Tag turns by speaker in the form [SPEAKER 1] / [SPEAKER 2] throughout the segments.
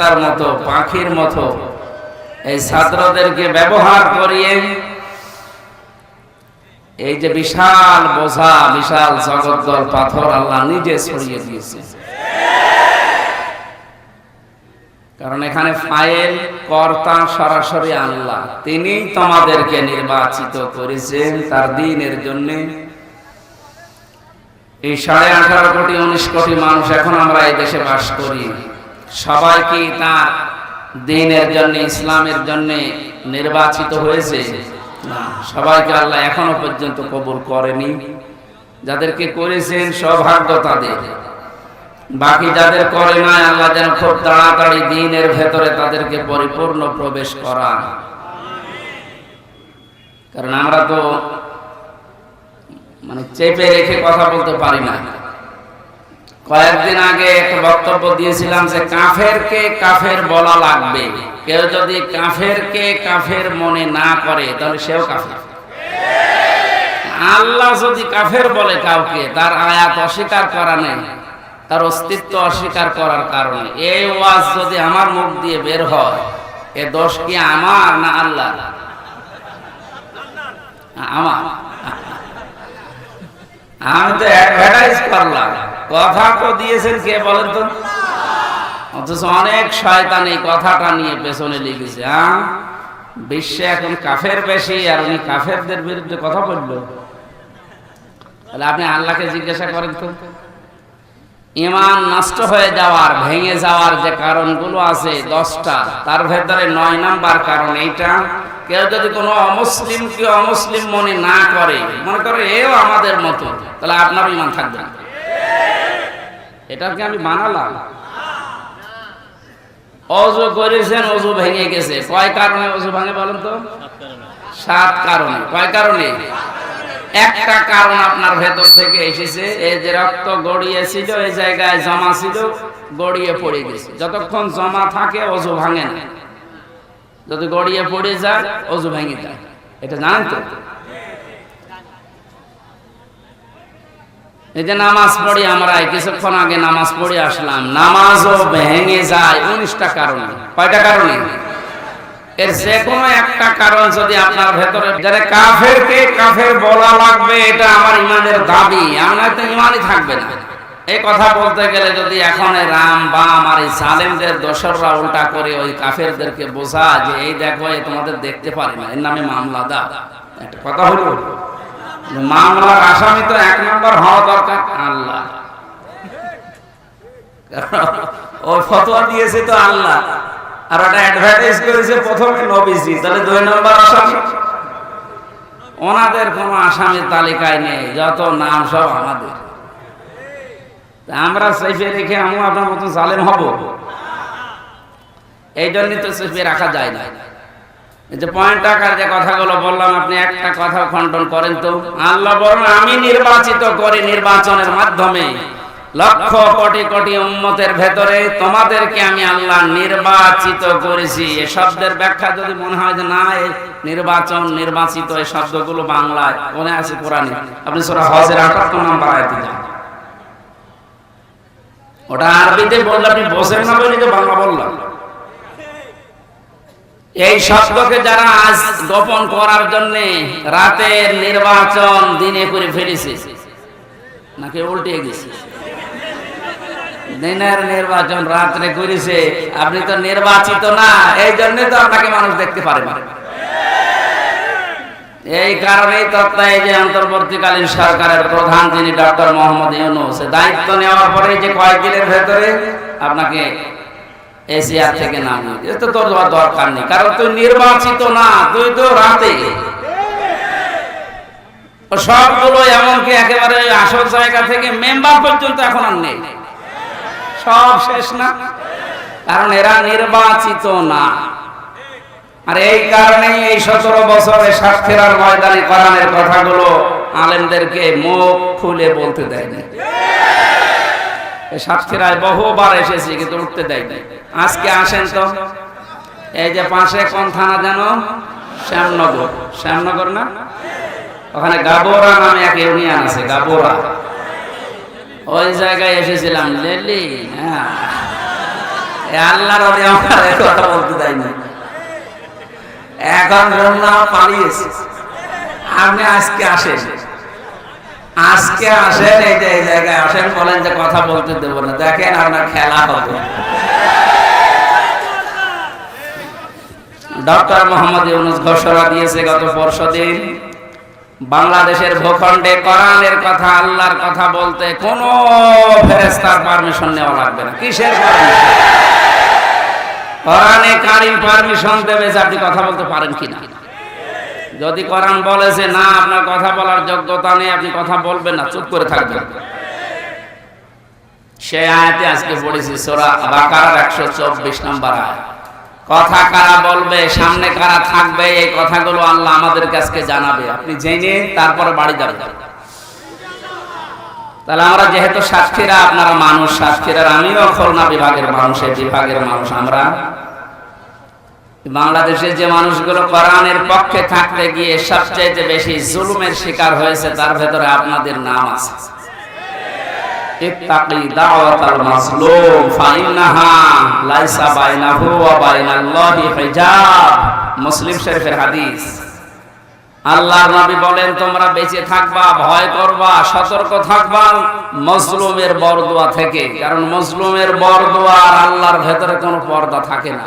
[SPEAKER 1] ফেরেস্তার মতো, পাখির মতো। এই ছাত্রদেরকে ব্যবহার করিয়ে এই যে বিশাল বোঝা, বিশাল জগদ্দল পাথর আল্লাহ নিজে ছড়িয়ে দিয়েছে। কারণ এখানে ফাইল, কর্তা সরাসরি আল্লাহ। তিনি তোমাদেরকে নির্বাচিত করেছেন তার দিনের জন্য। এই সাড়ে আঠারো কোটি, উনিশ কোটি মানুষ এখন আমরা এই দেশে বাস করি। সবাই কি তার দিনের জন্য, ইসলামের জন্য নির্বাচিত হয়েছে। সবাইকে আল্লাহ এখনও পর্যন্ত কবুল করেনি। যাদেরকে করেছেন সৌভাগ্য তাদের। বাকি যাদের করে নাই, আল্লাহ যেন খুব তাড়াতাড়ি দিনের ভেতরে তাদেরকে পরিপূর্ণ প্রবেশ করা কারণ আমরা তো মানে চেপে রেখে কথা বলতে পারি না। কয়েকদিন আগে একটা বক্তব্য দিয়েছিলাম যে কাফেরকে কাফের বলা লাগবে। কেউ যদি কাফেরকে কাফের মনে না করে, তাহলে সেও কাফের। আল্লাহ যদি কাফের বলে কাউকে, তার আয়াত অস্বীকার করা নেই, তার অস্তিত্ব অস্বীকার করার কারণে। এই ওয়াজ যদি আমার মুখ দিয়ে বের হয়, এ দোষ কি আমার না আল্লাহ আমার। আমি তো অ্যাডভার্টাইজ করলাম। কথা তো দিয়েছেন কে বলেন তো? অথচ অনেক শয়তান এই কথাটা নিয়ে পেছনে লিখেছে হ্যাঁ বিশ্বে এখন কাফের বেশি, আর উনি কাফেরদের বিরুদ্ধে কথা বলল। তাহলে আপনি আল্লাহকে জিজ্ঞাসা করেন তো? ইমান নষ্ট হয়ে যাওয়ার, ভেঙে যাওয়ার যে কারণগুলো আছে দশটা, তার ভেতরে নয় নাম্বার কারণ এইটা। কেউ যদি কোনো অমুসলিমকে অমুসলিম মনে না করে, মনে করে এও আমাদের মতো, তাহলে আপনারও ইমান থাকবে না। এটাকে আমি বানালাম অজু করেছেন, অজু ভেঙে গেছে। কয় কারণে অজু ভাঙে বলেন তো? সাত কারণে। কয় কারণে? একটা কারণ আপনার ভেতর থেকে এসেছে, এই যে রক্ত গড়িয়েছিল এই জায়গায় জমা ছিল, গড়িয়ে পড়ে গেছে। যতক্ষণ জমা থাকে, অজু ভাঙে না। যদি গড়িয়ে পড়ে যায়, অজু ভেঙে যায়। এটা জানেন তো? এই যে নামাজ পড়ি আমরা, কিছুক্ষণ আগে নামাজ পড়ে আসলাম। নামাজও ভেঙে যায়, উনিশটা কারণে। কয়টা কারণে? এর যে কোনো একটা কারণ যদি আপনার ভেতরে যারা কাফের বলা লাগবে, এটা আমার ইমানের দাবি। আমার তো ইমানই থাকবে না। এই কথা বলতে গেলে যদি এখন রাম এই সালেমদের দোসররা উল্টা করে ওই কাফেরদেরকে বোঝা যে, এই দেখো তোমাদের দেখতে পারি না। এর নামে মামলা দা একটা কথা হলো? মামলার আসামি তো এক নম্বর হওয়া দরকার। আল্লাহ। ও ফতোয়া দিয়েছে তো আল্লাহ। আর ওটা অ্যাডভার্টাইজ করেছে প্রথমে নবীজি, তাহলে দুই নম্বর আসামি। ওনাদের কোনো আসামির তালিকায় নেই, যত নাম সব আমাদের। আমরা সেফে রেখে আমি আপনার মতো জালেম হব। এই জন্যই তো সেফে রাখা যায় না। যে পয়েন্ট টাকার যে কথাগুলো বললাম, আপনি একটা কথা খণ্ডন করেন তো। আল্লাহ বলেন, আমি নির্বাচিত করি নির্বাচনের মাধ্যমে। লক্ষ কোটি কোটি উম্মতের ভেতরে তোমাদেরকে আমি আল্লাহ নির্বাচিত করেছি। এ শব্দের ব্যাখ্যা যদি মনে হয় যে না নির্বাচন নির্বাচিত এই শব্দগুলো বাংলায় মনে আছে কোরআনে। আপনি সূরা হজের 78 নম্বর আয়াতে যান। ওটা আরবিতে বললে আপনি বসেন না বলে যে বাংলা বললাম। এই শব্দকে যারা আজ গোপন করার জন্য রাতের নির্বাচন দিনে করে ফেলেছে, নাকি উল্টে গেছে? দিনের নির্বাচন রাত্রে করেছে, আপনি তো নির্বাচিত না, এই জন্য তো আপনাকে মানুষ দেখতে পারে না। এই কারণেই তত্ত্বায় যে অন্তর্বর্তীকালীন সরকারের প্রধান যিনি ডক্টর মোহাম্মদ ইউনুস দায়িত্ব নেওয়ার পরে যে কয়েকদিনের ভেতরে আপনাকে এশিয়ার থেকে নামিয়ে তো তোর দরকার নেই, কারণ তুই নির্বাচিত না, তুই তো রাতে। সবগুলো এমনকি একেবারে আসল জায়গা থেকে মেম্বার পর্যন্ত এখন আর নেই। সব শেষ না? কারণ এরা নির্বাচিত না। আর এই কারণেই এই সতেরো বছরে সাক্ষীরার ময়দানে কোরআনের কথাগুলো আলেমদেরকে মুখ খুলে বলতে দেয়নি। সাতক্ষীরায় বহুবার এসেছি, কিন্তু উঠতে দেয়নি। আজকে আসেন তো। এই যে পাশে কোন থানা যেন শ্যামনগর। শ্যামনগর না? ওখানে গাবোরা নামে এক ইউনিয়ন আছে, গাবোরা। ওই জায়গায় এসেছিলাম লেলি হ্যাঁ। আল্লাহর কথা বলতে দেয় না এখন পালিয়েছে। আপনি আজকে আসেন। আজকে আসেন এই জায়গায় আসেন, বলেন যে কথা বলতে দেবো না। দেখেন আপনার খেলা হবে। ডক্টর মোহাম্মদ ইউনুস ঘোষণা দিয়েছে গত পরশু দিন বাংলাদেশের ভূখণ্ডে কোরআনের কথা, আল্লাহর কথা বলতে কোনো ফেরেস্তার পারমিশন নেওয়া লাগবে না। কিসের কোরআনে কারিম পারমিশন দেবে যে আপনি কথা বলতে পারেন কিনা। যদি কোরআন বলে যে না, আপনার কথা বলার যোগ্যতা নেই, আপনি কথা বলবেন না, চুপ করে থাকবেন। সে আয়াতে আজকে পড়েছি, সোরা বাকার একশো চব্বিশ নম্বর আয়াত। কথা কারা বলবে, সামনে কারা থাকবে, এই কথাগুলো আল্লাহ আমাদের কাছকে জানাবে। আপনি জেনে তারপরে বাড়ি যাবেন। তাহলে আমরা যেহেতু সাক্ষীরা আপনারা মানুষ সাক্ষীরা আমিও খুলনা বিভাগের মানুষ, এই বিভাগের মানুষ আমরা। বাংলাদেশের যে মানুষগুলো কোরআনের পক্ষে থাকতে গিয়ে সবচেয়ে বেশি জুলুমের শিকার হয়েছে, তার ভেতরে আপনাদের নাম আছে। ইত্তাকি দাওয়াতাল ফাইন্নাহা লাইসা বাইনাহু ওয়া বাইনাল্লাহি হিজাব। মুসলিম শরীফের হাদিস। নবী বলেন, তোমরা বেঁচে থাকবা, ভয় করবা, সতর্ক থাকবা মজলুমের বরদোয়া থেকে। কারণ মজলুমের বরদোয়া আর আল্লাহর ভেতরে কোনো পর্দা থাকে না।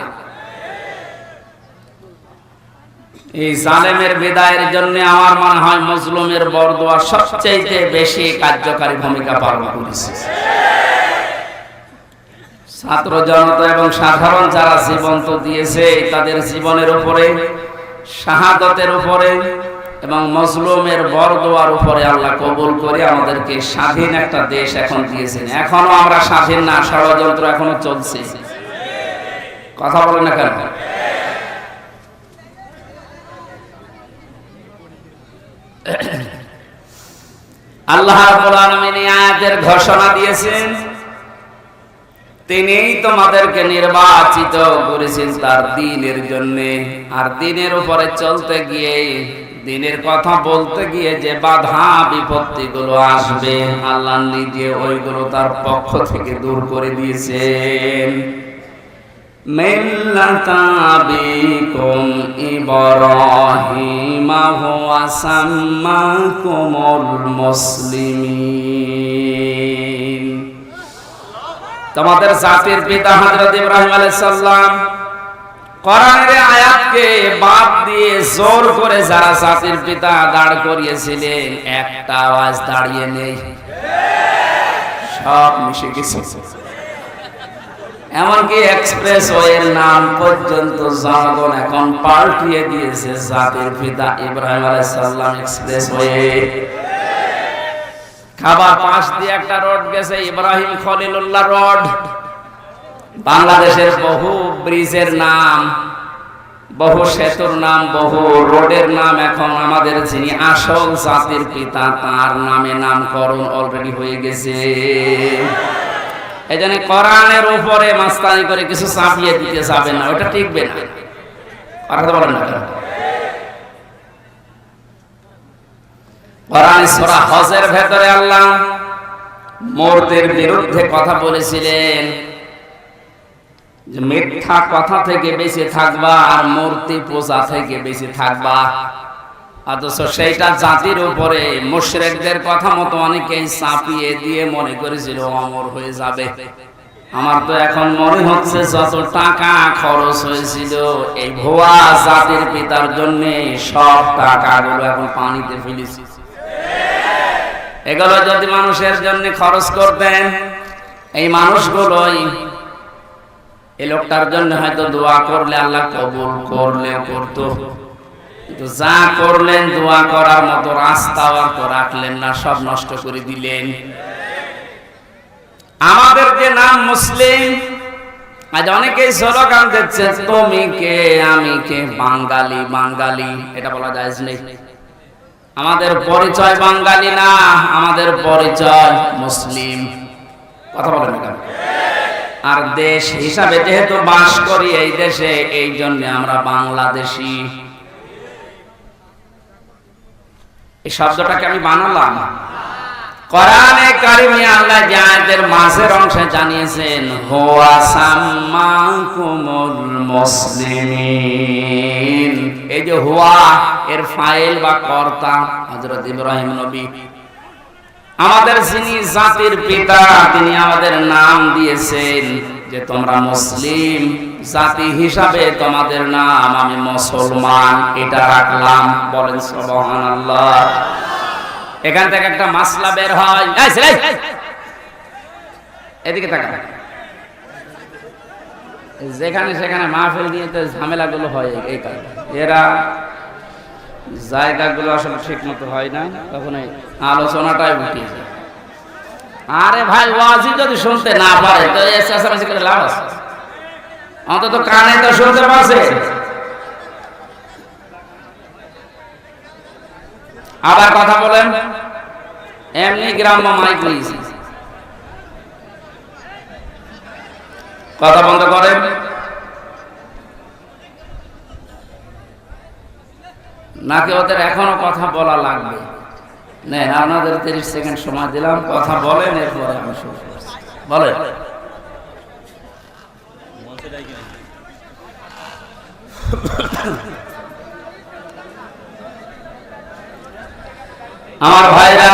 [SPEAKER 1] এই জালেমের বিদায়ের জন্য আমার মনে হয় মজলুমের বরদোয়া সবচেয়ে বেশি কার্যকারী ভূমিকা পালন করেছে। ছাত্র জনতা এবং সাধারণ যারা জীবন তো দিয়েছে, তাদের জীবনের উপরে, শাহাদতের উপরে এবং মজলুমের বরদোয়ার উপরে আল্লাহ কবুল করে আমাদেরকে স্বাধীন একটা দেশ এখন দিয়েছেন। এখনও আমরা স্বাধীন না, ষড়যন্ত্র এখনও চলছে। কথা বলেন না কেন? আল্লাহ ঘোষণা দিয়েছেন তোমাদেরকে নির্বাচিত করেছেন তার দিনের জন্য। আর দিনের উপরে চলতে গিয়ে, দিনের কথা বলতে গিয়ে যে বাধা বিপত্তি গুলো আসবে, আল্লাহ নিজে ওইগুলো তার পক্ষ থেকে দূর করে দিয়েছেন। ملة أبيكم إبراهيم هو سماكم المسلمين তোমাদের জাতির পিতা হযরত ইব্রাহিম আলাইহিস সালাম কোরআনের আয়াতকে বাদ দিয়ে জোর করে যারা জাতির পিতা দাঁড় করিয়েছিলেন একটা আওয়াজ দাঁড়িয়ে নেই সব মিশে গেছে এমনকি এক্সপ্রেস ওয়ের নাম পর্যন্ত জনগণ এখন পাল্টিয়ে দিয়েছে জাতির পিতা ইব্রাহিম আলাইসাল্লাম এক্সপ্রেস ওয়ে খাবার পাশ দিয়ে একটা রোড গেছে, ইব্রাহিম খলিলুল্লাহ রোড। বাংলাদেশের বহু ব্রিজের নাম, বহু সেতুর নাম, বহু রোডের নাম এখন আমাদের যিনি আসল জাতির পিতা, তার নামে নামকরণ অলরেডি হয়ে গেছে। জন্য কোরআনের উপরে মাস্তানি করে কিছু চাপিয়ে দিতে যাবে না ওটা টিকবে না। কথা বলেন না কোরআন সূরা হজের ভেতরে আল্লাহ মূর্তির বিরুদ্ধে কথা বলেছিলেন যে মিথ্যা কথা থেকে বেঁচে থাকবা আর মূর্তি পূজা থেকে বেঁচে থাকবা। অথচ সেইটা জাতির উপরে মুশরেকদের কথা মতো অনেকেই চাপিয়ে দিয়ে মনে করেছিল অমর হয়ে যাবে। আমার তো এখন মনে হচ্ছে যত টাকা খরচ হয়েছিল, এই ভুয়া জাতির পিতার জন্য সব টাকাগুলো এখন পানিতে ফেলেছি। এগুলো যদি মানুষের জন্য খরচ করতেন, এই মানুষগুলোই এই লোকটার জন্য হয়তো দোয়া করলে, আল্লাহ কবুল করলে করতো। কিন্তু যা করলেন, দোয়া করার মতো রাস্তা আর তো রাখলেন না, সব নষ্ট করে দিলেন। আমাদের যে নাম মুসলিম, আজ অনেকেই স্লোগান দিচ্ছে, তুমি কে, আমি কে? বাঙালি বাঙালি। এটা বলা যায় নেই। আমাদের পরিচয় বাঙালি না, আমাদের পরিচয় মুসলিম। কথা বলেন কেন? আর দেশ হিসাবে যেহেতু বাস করি এই দেশে, এই জন্য আমরা বাংলাদেশি। এই শব্দটাকে আমি বানালাম। কোরআনে কারিমে আল্লাহ অংশে জানিয়েছেন, হুয়া সাম্মাকুমুল মুসলিমিন। এই যে হুয়া, এর ফাইল বা কর্তা হযরত ইব্রাহিম নবী। আমাদের যিনি জাতির পিতা, তিনি আমাদের নাম দিয়েছেন যে তোমরা মুসলিম। জাতি হিসাবে তোমাদের নাম আমি মুসলমান। এটা রাখলাম। বলেন সুবহানাল্লাহ। এখান থেকে একটা মাসলা বের হয়! এদিকে তাকা যেখানে সেখানে মাহফিল নিয়ে তো ঝামেলাগুলো হয় এই কারণে। এরা জায়গাগুলো আসলে ঠিক মতো হয় না। তখন এই আলোচনাটাই উঠিয়ে যায়। আরে ভাই ওয়াজি যদি শুনতে না পারে, তো এসএসএমএস করে লাভ আছে। অন্তত কানে তো শুনতে পাচ্ছে আবার কথা বলেন। এমনি গ্রাম্য মাইক নিয়েছি। কথা বন্ধ করেন। নাকি ওদের এখনও কথা বলা লাগবে? নেন, আপনাদের তিরিশ সেকেন্ড সময় দিলাম। কথা বলেন, এরপরে আমি শুরু করছি। বলেন। আমার ভাইরা,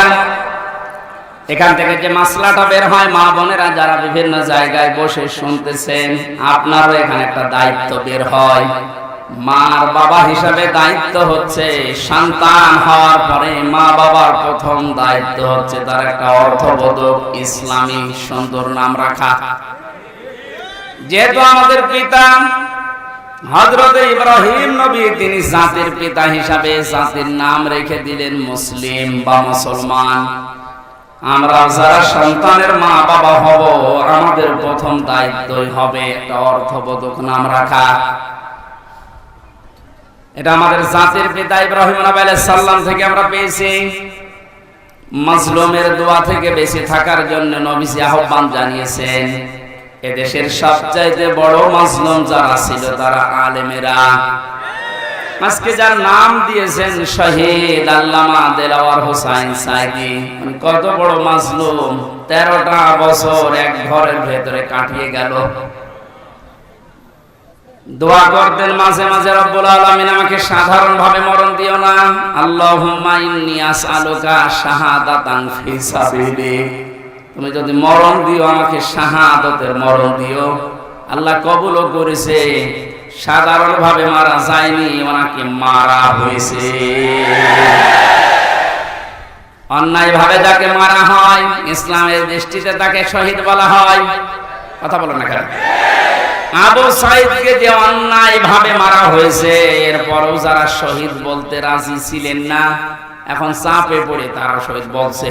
[SPEAKER 1] এখান থেকে যে মাসলাটা বের হয়, মা বোনেরা যারা বিভিন্ন জায়গায় বসে শুনতেছেন, আপনারও এখানে একটা দায়িত্ব বের হয়। মার বাবা হিসাবে দায়িত্ব হচ্ছে সন্তান হওয়ার পরে মা বাবার প্রথম দায়িত্ব হচ্ছে তার একটা অর্থবোধক ইসলামী সুন্দর নাম রাখা। যেহেতু আমাদের পিতা হজরত ইব্রাহিম নবী তিনি জাতির পিতা হিসাবে জাতির নাম রেখে দিলেন মুসলিম বা মুসলমান। আমরা যারা সন্তানের মা বাবা হব, আমাদের প্রথম দায়িত্বই হবে একটা অর্থবোধক নাম রাখা। এটা আমাদের জাতির পিতা ইব্রাহিম নবী সালাম থেকে আমরা পেয়েছি। মাজলুমের দোয়া থেকে বেঁচে থাকার জন্য নবীজি আহ্বান জানিয়েছেন এদেশের সবচাইতে বড় মাজলুম যারা ছিল তারা আলেমেরা। আজকে যার নাম দিয়েছেন শহীদ আল্লামা দেলাওয়ার হোসাইন সাইদি কত বড় মাজলুম, তেরোটা বছর এক ঘরের ভেতরে কাটিয়ে গেল। দোয়া করতেন মাঝে মাঝে রব্বুল আলামিন আমাকে সাধারণ ভাবে মরণ দিও না। আল্লাহুম্মা ইন্নী আসআলুকা শাহাদাতান ফি সাবিলিক। তুমি যদি মরণ দিও, আমাকে শাহাদতের মরণ দিও। আল্লাহ কবুলও করেছে সাধারণ ভাবে মারা যায়নি, ওনাকে মারা হয়েছে। অন্যায় ভাবে যাকে মারা হয়, ইসলামের দৃষ্টিতে তাকে শহীদ বলা হয়। কথা বলো না কেন? আবু সাইদকে যে অন্যায় ভাবে মারা হয়েছে, এরপরও যারা শহীদ বলতে রাজি ছিলেন না, এখন চাপে পড়ে তারা শহীদ বলছে।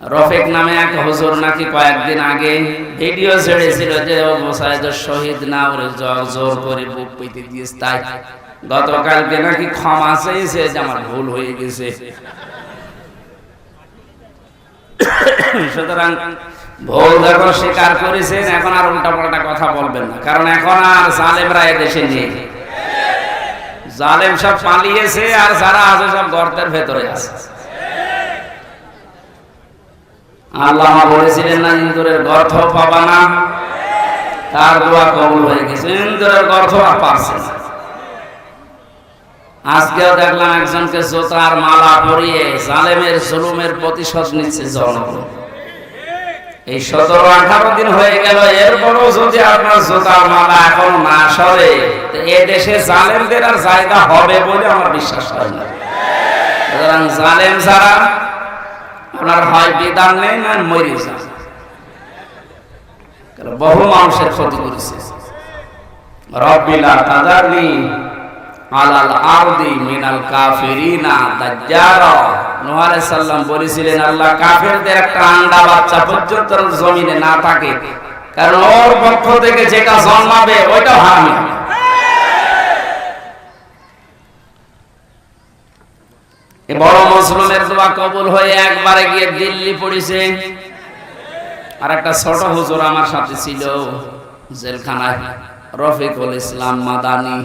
[SPEAKER 1] রফিক নামে এক হুজুর নাকি কয়েকদিন আগে ভিডিও ছেড়েছিল যে, ও মোসাইদ শহীদ না, ওরে জোর করে বুক পেতে দিয়েছে তাই। গতকালকে নাকি ক্ষমা চেয়েছে যে আমার ভুল হয়ে গেছে। সুতরাং ভুল যখন স্বীকার করেছেন, এখন আর উল্টা পাল্টা কথা বলবেন না। কারণ এখন আর জালেমরা এদেশে নেই। জালেম সব পালিয়েছে আর যারা আছে সব গর্তের ভেতরে আছে। আল্লাহ বলেছিলেন না, ইন্দুরের গর্থ পাবা না। তার দোয়া কবুল হয়ে গেছে। ইন্দুরের গর্থ আর পারছে আজকেও দেখলাম একজনকে জোতার মালা পরিয়ে জালেমের জুলুমের প্রতিশোধ নিচ্ছে জনগণ। এই সতেরো আঠারো দিন হয়ে গেল, এরপরও যদি আপনার জোতার মালা এখন না সরে এ দেশে জালেমদের আর জায়গা হবে বলে আমার বিশ্বাস হয় না। সুতরাং জালেম ছাড়া আপনার হয় বিধান নেই, না মরে যান। বহু মানুষের ক্ষতি করেছে। আলাল আরদি মিনাল কাফিরিনা বলেছিলেন, আল্লাহ কাফেরদের একটা আন্ডা বাচ্চা পর্যন্ত জমিনে না থাকে, কারণ ওর পক্ষ থেকে যেটা জন্মাবে ওইটা হারামি। হবে বড় মুসলিমের দোয়া কবুল হয়ে একবারে গিয়ে দিল্লি পড়েছে। আর একটা ছোট হুজুর আমার সাথে ছিল, জেলখানায়, রফিকুল ইসলাম মাদানি।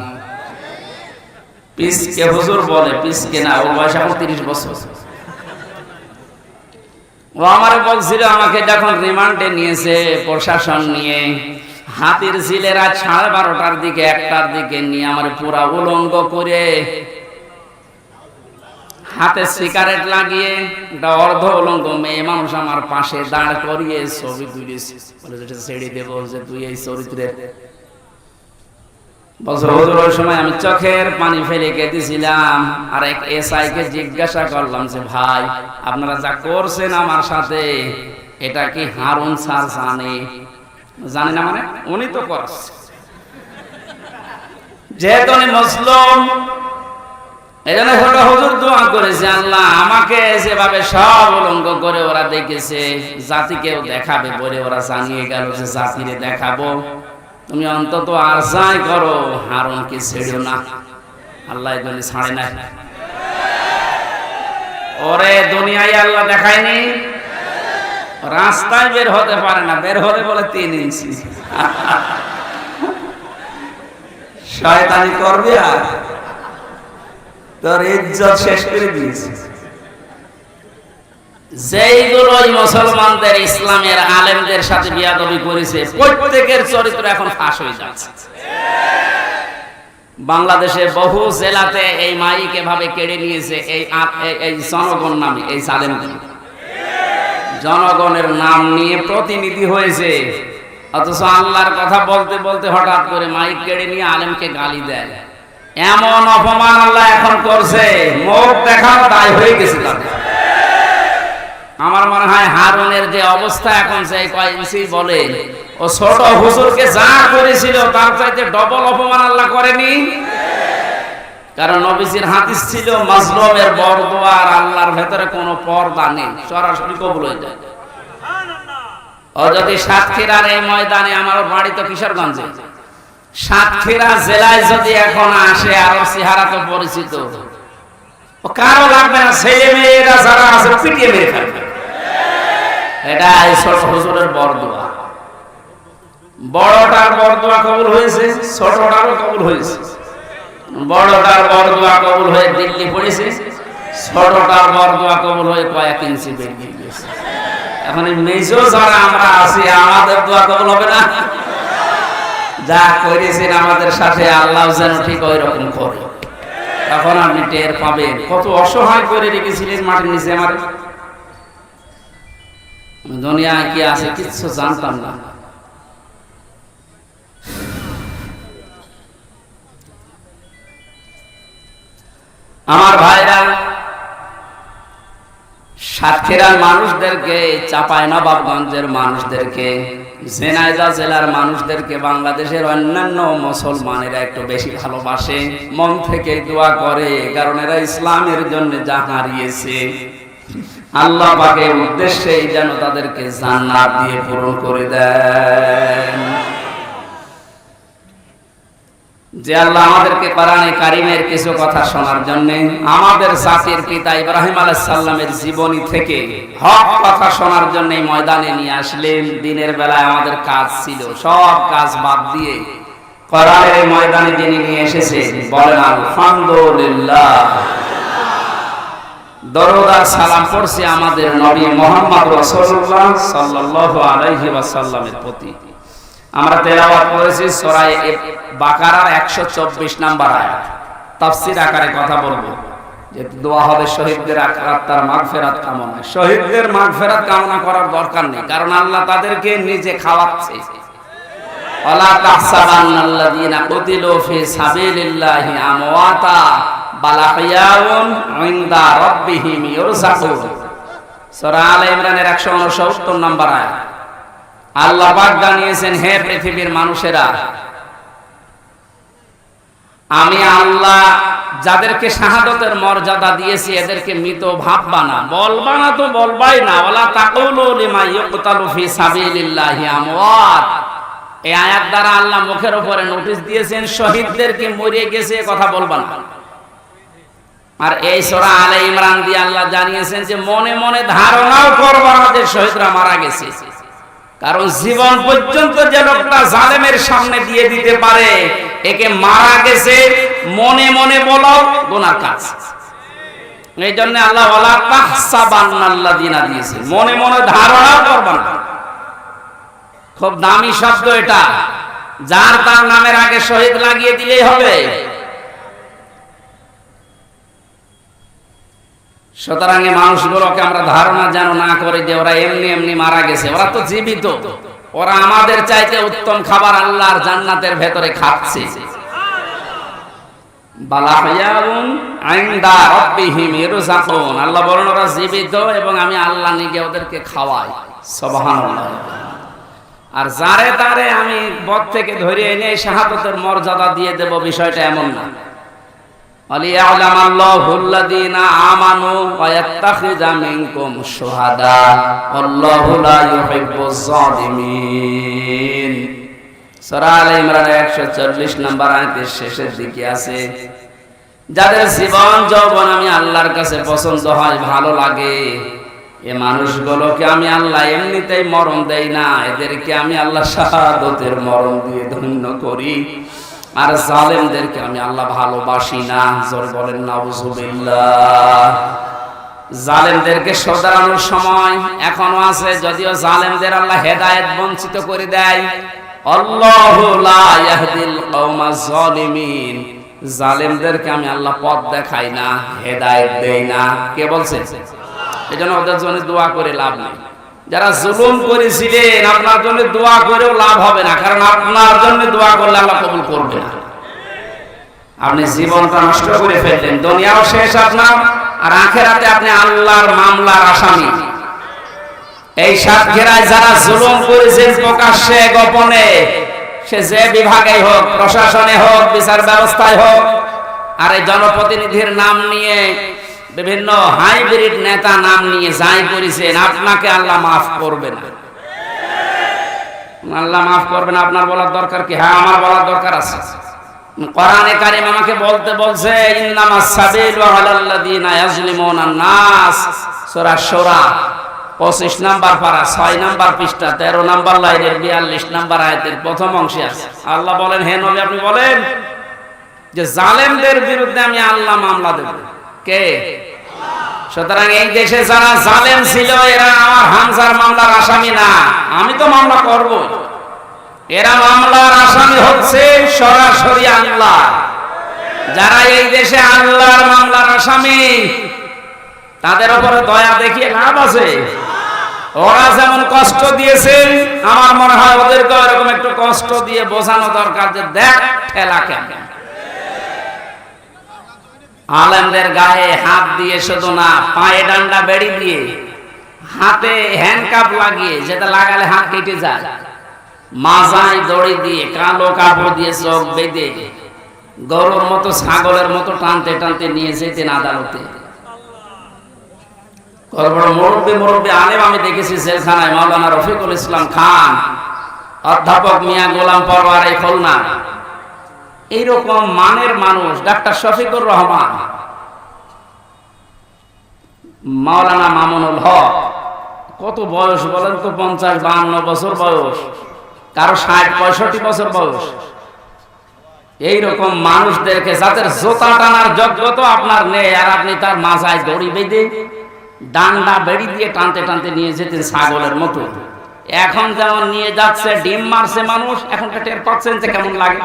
[SPEAKER 1] পিসকে হুজুর বলে, পিসকে না ওর বয়স এখন তিরিশ বছর। ও আমারে বলছিল, আমাকে যখন রিমান্ডে নিয়েছে, প্রশাসন নিয়ে, হাতির ঝিলেরা সাড়ে বারোটার দিকে, একটার দিকে নিয়ে আমার পুরা উলঙ্গ করে হাতে সিগারেট লাগিয়ে একটা অর্ধ উলঙ্গ মেয়ে মানুষ আমার পাশে দাঁড় করিয়ে ছবি তুলিস ছেড়ে দেবো যে তুই এই হুজুর ওই সময় আমি চোখের পানি ফেলে আর এক এসআই কে জিজ্ঞাসা করলাম যে, ভাই, আপনারা যা করছেন আমার সাথে, এটা কি হারুন স্যার জানে? জানে না মানে উনি তো করছে। যেহেতু উনি মুসলিম এই জন্য ছোট হুজুর দোয়া করেছে, আল্লাহ আমাকে যেভাবে সব উলঙ্গ করে ওরা দেখেছে, জাতিকেও দেখাবে, বলে ওরা জানিয়ে গেল যে জাতিরে দেখাবো। তুমি অন্তত আর যাই করো, হারুনকে ছেড়ো না। আল্লাহ এগুলি ছাড়ে না ওরে দুনিয়ায় আল্লাহ দেখায়নি। রাস্তায় বের হতে পারে না, বের হলে বলে তিন ইঞ্চি। শয়তানি করবে আর। ইজ্জত শেষ করে দিয়েছে। যেইগুলো ওই মুসলমানদের, ইসলামের আলেমদের সাথে বিয়াদবি করেছে, প্রত্যেকের চরিত্র এখন ফাঁস হয়ে যাচ্ছে। বাংলাদেশে বহু জেলাতে এই মাইক এভাবে কেড়ে নিয়েছে, এই এই- জনগণ নামে, এই সালেমদের। জনগণের নাম নিয়ে প্রতিনিধি হয়েছে, অথচ আল্লাহর কথা বলতে বলতে হঠাৎ করে মাইক কেড়ে নিয়ে আলেমকে গালি দেয়। এমন অপমান আল্লাহ এখন করছে। মুখ দেখানো দায় হয়ে গেছে তাদের আমার মনে হয় হারুনের যে অবস্থা এখন সেই কয় বলে। ও ছোট হুজুরকে যা করেছিল, তার চাইতে ডবল অপমান আল্লাহ করেনি। কারণ নবীজির হাদিস ছিল, মাজলুমের বরদোয়া আর আল্লাহর ভেতরে কোনো পর্দা নেই, সরাসরি কবুল হয়ে যায়। ও যদি সাতক্ষীরার এই ময়দানে আমার বাড়ি তো কিশোরগঞ্জে। সাতক্ষীরা জেলায় যদি এখন আসে, আর চেহারা তো পরিচিত। কারও লাগবে না, ছেলে মেয়েরা যারা আছে, পিটিয়ে মেরে ফেলবে। এটা ছোট হুজুরের বরদোয়া। বড়টার বরদোয়া কবুল হয়েছে, ছোটটারও কবুল হয়েছে। বড়টার বরদোয়া কবুল হয়ে দিল্লি পড়েছে, ছোটটার বরদোয়া কবুল হয়ে কয়েক ইঞ্চি বেরিয়ে গেছে। এখন এই মেজো যারা আমরা আছি, আমাদের দোয়া কবুল হবে না। যা করেছেন আমাদের সাথে, আল্লাহ যেন ঠিক ওই রকম করে। তখন আপনি টের পাবেন, কত অসহায় করে রেখেছিলেন মাটির নিচে আমার। দুনিয়ায় কি আছে কিচ্ছু জানতাম না। আমার ভাইরা, সাতক্ষীরার মানুষদেরকে চাপায় নবাবগঞ্জের মানুষদেরকে ঝেনাইদা জেলার মানুষদেরকে বাংলাদেশের অন্যান্য মুসলমানেরা একটু বেশি ভালোবাসে, মন থেকে দোয়া করে, কারণ এরা ইসলামের জন্য যা হারিয়েছে। আল্লাহ পাকের উদ্দেশ্যে যেন তাদেরকে জান্নাত দিয়ে পূরণ করে দেন। যে আল্লাহ আমাদেরকে কোরআনে কারিমের কিছু কথা শোনার জন্য আমাদের জাতির পিতা ইব্রাহিম সালামের জীবনী থেকে হক কথা শোনার জন্য ময়দানে নিয়ে আসলেন। দিনের বেলায় আমাদের কাজ ছিল, সব কাজ বাদ দিয়ে কোরআনের ময়দানে যিনি নিয়ে এসেছেন বলেন, আলহামদুলিল্লাহ। দরুদ সালাম পড়ছি আমাদের নবী মোহাম্মদ রাসূলুল্লাহ সাল্লাল্লাহু আলাইহি ওয়াসাল্লামের প্রতি। আমরা তেলাওয়াত করেছি সূরা বাকারার 124 নাম্বার আয়াত। তাফসীর আকারে কথা বলব। যে দোয়া হবে শহীদদের আত্মার মাগফিরাত কামনা। শহীদদের মাগফিরাত কামনা করার দরকার নেই, কারণ আল্লাহ তাদেরকে নিজে খাওয়াচ্ছে। ওয়ালা তাহসাবান্নাল্লাযীনা কুতিলু ফি সাবিলিল্লাহি আমওয়াতা বাল ইনদা রাব্বিহিম ইরযাকুন সূরা আলে ইমরানের 169 নাম্বার আয়াত। আল্লাহ জানিয়েছেন, হে পৃথিবীর মানুষেরা, আমি আল্লাহ যাদেরকে শাহাদতের মর্যাদা দিয়েছি, এদেরকে মৃত ভাববা না। বলবা না তো বলবাই না। ওলা আমওয়াত। এই আয়াত দ্বারা আল্লাহ মুখের উপরে নোটিশ দিয়েছেন, শহীদদেরকে মরিয়ে গেছে কথা বলবা না। আর এই সূরা আলে ইমরান দিয়ে আল্লাহ জানিয়েছেন যে, মনে মনে ধারণাও করবা যে, শহীদরা মারা গেছে। কারণ জীবন পর্যন্ত যে লোকটা জালেমের সামনে দিয়ে দিতে পারে, একে মারা গেছে, মনে মনে বলো গোনার কাজ। এই জন্য আল্লাহ আল্লাহ তাহসাবান্নাল্লাযিনা দিয়েছে। মনে মনে ধারণা করবেন না। খুব দামি শব্দ এটা। যার তার নামের আগে শহীদ লাগিয়ে দিলেই হবে। সুতরাং এই মানুষগুলোকে আমরা ধারণা যেন না করে যে ওরা এমনি এমনি মারা গেছে। ওরা তো জীবিত। ওরা আমাদের চাইতে উত্তম খাবার আল্লাহর জান্নাতের ভেতরে খাচ্ছে। আল্লাহ বলেন জীবিত এবং আমি আল্লাহ নিজে ওদেরকে খাওয়াই। সুবহানাল্লাহ। আর যারে তারে আমি বদ থেকে ধরে এনে শাহাদতের মর্যাদা দিয়ে দেব বিষয়টা এমন না। وليعلم الله الذين آمنوا ويتخذ منكم شهداء والله لا يحب الظالمين সূরা আলে ইমরানের 140 নম্বর আয়াতের শেষের দিকে আছে যাদের জীবন যৌবন আমি আল্লাহর কাছে পছন্দ হয় ভালো লাগে এ মানুষগুলোকে আমি আল্লাহ এমনিতেই মরণ দেই না এদেরকে আমি আল্লাহ শাহাদতের মরণ দিয়ে ধন্য করি আর জালেমদেরকে আমি আল্লাহ ভালোবাসি না। জোর বলেন, নাউজুবিল্লাহ। জালেমদেরকে সদারানোর সময় এখনও আছে, যদিও জালেমদের আল্লাহ হেদায়েত বঞ্চিত করে দেয়। আল্লাহু জালেমদেরকে আমি আল্লাহ পথ দেখাই না, হেদায়েত দেই না। কে বলছে? এজন্য ওদের জন্য দোয়া করে লাভ নেই। যারা জুলুম করেছিলেন, আপনার জন্য দোয়া করেও লাভ হবে না, কারণ আপনার জন্য দোয়া করলে আল্লাহ কবুল করবে না। আপনি জীবনটা নষ্ট করে ফেললেন, দুনিয়াও শেষ আপনার, আর আখেরাতে আপনি আল্লাহর মামলার আসামি। এই সাতক্ষীরায় যারা জুলুম করেছেন প্রকাশ্যে, গোপনে, সে যে বিভাগে হোক, প্রশাসনে হোক, বিচার ব্যবস্থায় হোক, আর এই জনপ্রতিনিধির নাম নিয়ে বিভিন্ন হাইব্রিড নেতা নাম নিয়ে যাই করেছেন, আপনাকে আল্লাহ মাফ করবে না। আল্লাহ মাফ করবে না আপনার বলার দরকার কি? হ্যাঁ আমার বলার দরকার আছে। কোরআনে কারিম আমাকে বলতে বলছে ইন্নামাস সাবিলু আলাল্লাযিনা ইয়াজলিমুনা নাস। সূরা শূরা 25 নাম্বার পারা 6 নাম্বার পৃষ্ঠা 13 নাম্বার লাইনের 42 নাম্বার আয়াতের প্রথম অংশে আছে। আল্লাহ বলেন, হে নবী, আপনি বলেন যে জালেমদের বিরুদ্ধে আমি আল্লাহ মামলা দেব। কে? সুতরাং এই দেশে যারা জালেম ছিল, এরা আমার হামজার মামলার আসামি না। আমি তো মামলা করব। এরা মামলার আসামি হচ্ছে সরাসরি আল্লাহ। যারা এই দেশে আল্লাহর মামলার আসামি, তাদের উপরে দয়া দেখিয়ে লাভ আছে। ওরা যেমন কষ্ট দিয়েছে, আমার মনে হয় ওদেরকে এরকম একটু কষ্ট দিয়ে বোঝানো দরকার যে দেখ, ঠেলা কেমন। আলেমদের গায়ে হাত দিয়ে শুধু না, পায়ে ডান্ডা বেড়ি দিয়ে, হাতে হ্যান্ডকাপ লাগিয়ে যেটা লাগালে হাত কেটে যায়। মাজায় দড়ি দিয়ে, কালো কাপড় দিয়ে চোখ বেঁধে, গরুর মতো, ছাগলের মতো টানতে টানতে নিয়ে যেতেন আদালতে। মুরব্বী মুরব্বী আলেম আমি দেখেছি জেলখানায়, মাওলানা রফিকুল ইসলাম খান, অধ্যাপক মিয়া গোলাম পরওয়ার এই খুলনা। এইরকম মানের মানুষ, ডাক্তার শফিকুর রহমান। মাওলানা মামুনুল হক, কত বয়স বলেন তো, পঞ্চাশ, বাহান্ন বছর বয়স। কারও ষাট, পঁয়ষট্টি বছর বয়স। এইরকম মানুষদেরকে যাদের জোতা টানার যোগ্যতা আপনার নেই, আর আপনি তার মাথায় দড়ি বেঁধে ডান্ডা বেড়ি দিয়ে টানতে টানতে নিয়ে যেতেন ছাগলের মতো। এখন যেমন নিয়ে যাচ্ছে, ডিম মারছে মানুষ এখন টের পাচ্ছেন যে কেমন লাগে।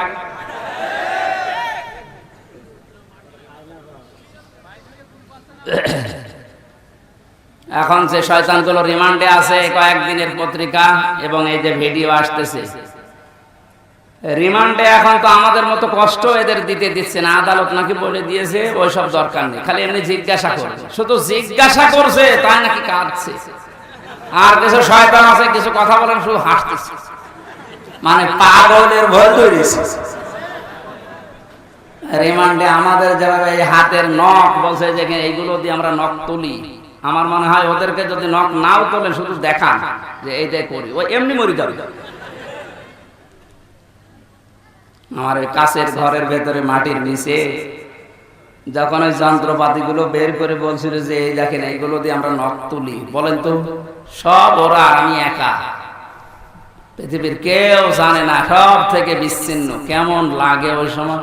[SPEAKER 1] এখন যে শয়তানগুলো রিমান্ডে আছে কয়েকদিনের পত্রিকা এবং এই যে ভিডিও আসতেছে। রিমান্ডে এখন তো আমাদের মতো কষ্ট এদের দিতে দিচ্ছে না, আদালত নাকি বলে দিয়েছে, ওইসব দরকার নেই। খালি এমনি জিজ্ঞাসা করছে শুধু জিজ্ঞাসা করছে, তাই নাকি কাঁদছে। আর কিছু শয়তান আছে, কিছু কথা বলেন, শুধু হাসতেছে। মানে পাগলের ভয় তৈরিছে রিমান্ডে আমাদের যেভাবে এই হাতের নখ বলছে যে এইগুলো দিয়ে আমরা নখ তুলি, আমার মনে হয় ওদেরকে যদি নখ নাও তোলেন শুধু দেখান যে এইটাই করি। ও এমনি মরি যাবে। আমার ওই কাছের ঘরের ভেতরে মাটির নিচে যখন ওই যন্ত্রপাতিগুলো বের করে বলছিল যে এই দেখেন, এইগুলো দিয়ে আমরা নখ তুলি। বলেন তো, সব ওরা, আমি একা। পৃথিবীর কেউ জানে না, সব থেকে বিচ্ছিন্ন। কেমন লাগে ওই সময়?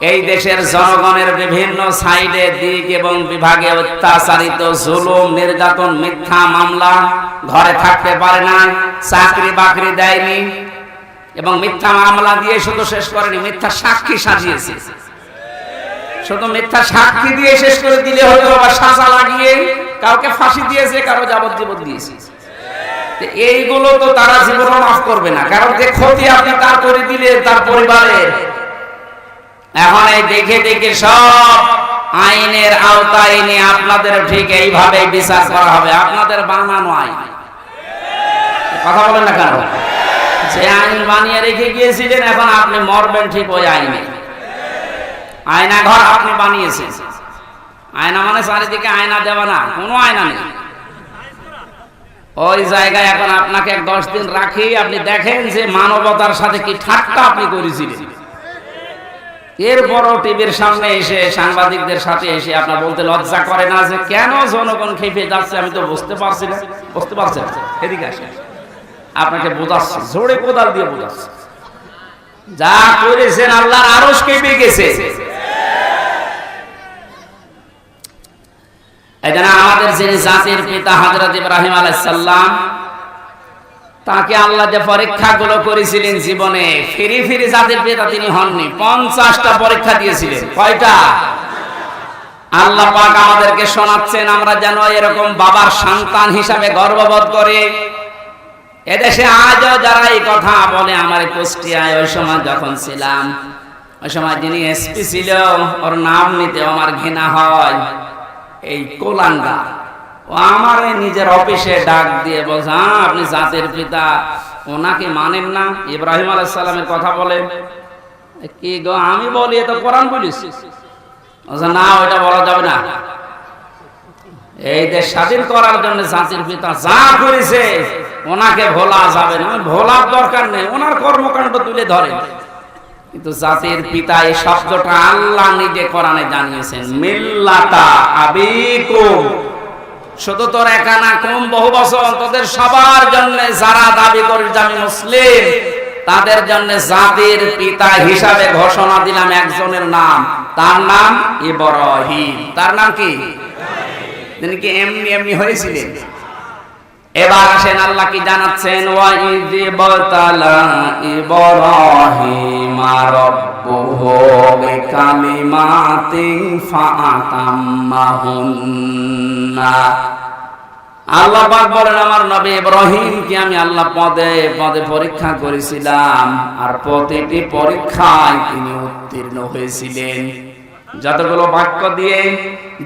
[SPEAKER 1] এই দেশের জনগণের বিভিন্ন সাইডে দিক এবং বিভাগে অত্যাচারিত, জুলুম, নির্যাতন, মিথ্যা মামলা ঘরে থাকতে পারে না, চাকরি বাকরি দেয়নি এবং মিথ্যা মামলা দিয়ে শুধু শেষ করেনি, মিথ্যা সাক্ষী সাজিয়েছে। শুধু মিথ্যা সাক্ষী দিয়ে শেষ করে দিলে হয়তো আবার সাজা লাগিয়ে কাউকে ফাঁসি দিয়েছে, কারও যাবজ্জীবন দিয়েছে। এইগুলো তো তারা জীবনে মাফ করবে না, কারণ যে ক্ষতি আপনি তার করে দিলে তার পরিবারের এখন এই দেখে দেখে সব আইনের আওতায় এনে আপনাদের ঠিক এইভাবে বিচার করা হবে। আপনাদের বানানো আইন কথা বলেন না কেন? যে আইন বানিয়ে রেখে গিয়েছিলেন, এখন আপনি মরবেন ঠিক ওই আইনে। আয়না ঘর আপনি বানিয়েছেন। আয়না মানে চারিদিকে আয়না দেওয়া না, কোনো আয়না নেই। ওই জায়গায় এখন আপনাকে দশ দিন রাখি, আপনি দেখেন যে মানবতার সাথে কি ঠাট্টা আপনি করেছিলেন। এরপরও টিভির সামনে এসে, সাংবাদিকদের সাথে এসে আপনার বলতে লজ্জা করে না যে কেন জনগণ খেপে যাচ্ছে, আমি তো বুঝতে পারছি না। বুঝতে পারছেন? এদিকে আসেন। আপনাকে বোঝাচ্ছি, জোরে কোদাল দিয়ে বোঝাচ্ছি। যা করেছেন আল্লাহর আরও কেঁপে গেছে। এখানে আমাদের যিনি জাতির পিতা হযরত ইব্রাহিম আলাইহিস সালাম তাকে আল্লাহ যে পরীক্ষাগুলো করেছিলেন জীবনে, ফিরি ফিরি জাতির পিতা তিনি হননি, পঞ্চাশটা পরীক্ষা দিয়েছিলেন। কয়টা? আল্লাহ পাক আমাদেরকে শোনাচ্ছেন, আমরা যেন এরকম বাবার সন্তান হিসাবে গর্ববোধ করে। এদেশে আজও যারা এই কথা বলে, আমার কুষ্টিয়ায় ওই সময় যখন ছিলাম, ওই সময় যিনি এসপি ছিল, ওর নাম নিতে আমার ঘৃণা হয়। এই কোলাঙ্গা ও আমার নিজের অফিসে ডাক দিয়ে বলছে হ্যাঁ আপনি জাতির পিতা। ওনাকে মানেন না। ইব্রাহিম আলাইহিস সালামের কথা বলেন কি গো, আমি বলি, এ তো কোরআন বলিস না, ওইটা বলা যাবে না। এই দেশ স্বাধীন করার জন্য জাতির পিতা যা করেছে, ওনাকে ভোলা যাবে না। ভোলার দরকার নেই, ওনার কর্মকাণ্ড তুলে ধরে। কিন্তু জাতির পিতা এই শব্দটা আল্লাহ নিজে কোরআনে জানিয়েছেন, মিল্লাতা আবিকুম। শুধু তোর একা না কম বহু বছর তোদের সবার জন্য যারা দাবি করে আমি মুসলিম। তাদের জন্য জাতির পিতা হিসাবে ঘোষণা দিলাম একজনের নাম। তার নাম ইব্রাহিম। তার নাম কি? তিনি কি এমনি এমনি হয়েছিলেন? এবার আসেন আল্লাহ কি জানাচ্ছেন আল্লাহ বলেন, আমার নবী ইব্রাহিম কি আমি আল্লাহ পদে পদে পরীক্ষা করেছিলাম আর প্রতিটি পরীক্ষায় তিনি উত্তীর্ণ হয়েছিলেন। যতগুলো বাক্য দিয়ে,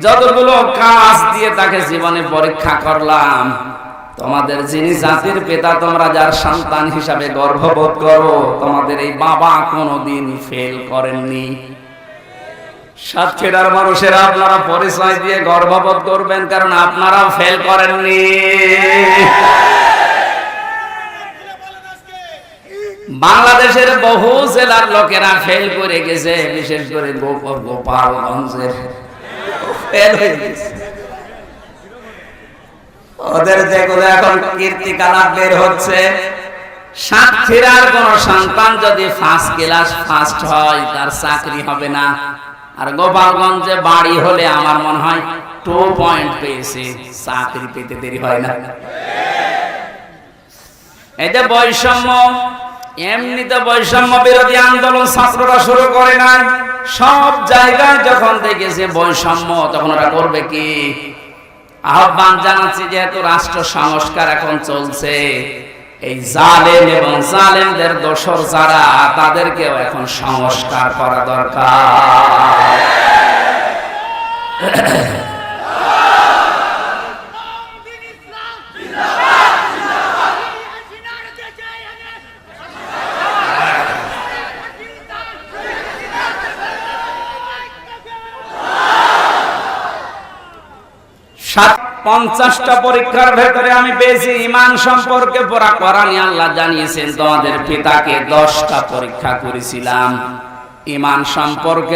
[SPEAKER 1] যতগুলো কাজ দিয়ে তাকে জীবনে পরীক্ষা করলাম তোমাদের যিনি জাতির পিতা, তোমরা যার সন্তান হিসাবে গর্ববোধ করো, তোমাদের এই বাবা কোনোদিন ফেল করেননি। সাতক্ষীরার মানুষেরা আপনারা পরিচয় দিয়ে গর্ববোধ করবেন, কারণ ফেল করেননি। বাংলাদেশের বহু জেলার লোকেরা ফেল করে গেছে, বিশেষ করে গোপ- গোপালগঞ্জের। ফেল হয়ে গেছে। ওদের যেগুলো এখন কীর্তি কালাপ বের হচ্ছে, সাতক্ষীরার কোন সন্তান যদি ফার্স্ট ক্লাস ফার্স্ট হয়, তার চাকরি হবে না। আর গোপালগঞ্জে বাড়ি হলে আমার মনে হয় টু পয়েন্ট পেয়েছে, চাকরি পেতে দেরি হয় না। যে বৈষম্য এমনিতে বৈষম্য বিরোধী আন্দোলন ছাত্ররা শুরু করে না সব জায়গায় যখন দেখেছে বৈষম্য, তখন ওরা করবে কি? আহ্বান জানাচ্ছি যেহেতু রাষ্ট্র সংস্কার এখন চলছে, এই জালেম এবং জালেমদের দোষর যারা, তাদেরকেও এখন সংস্কার করা দরকার সাত পঞ্চাশটা পরীক্ষার ভেতরে আমি পেয়েছি ইমান সম্পর্কে পড়া করানি আল্লাহ জানিয়েছেন। তোমাদের পিতাকে দশটা পরীক্ষা করেছিলাম। ইমান সম্পর্কে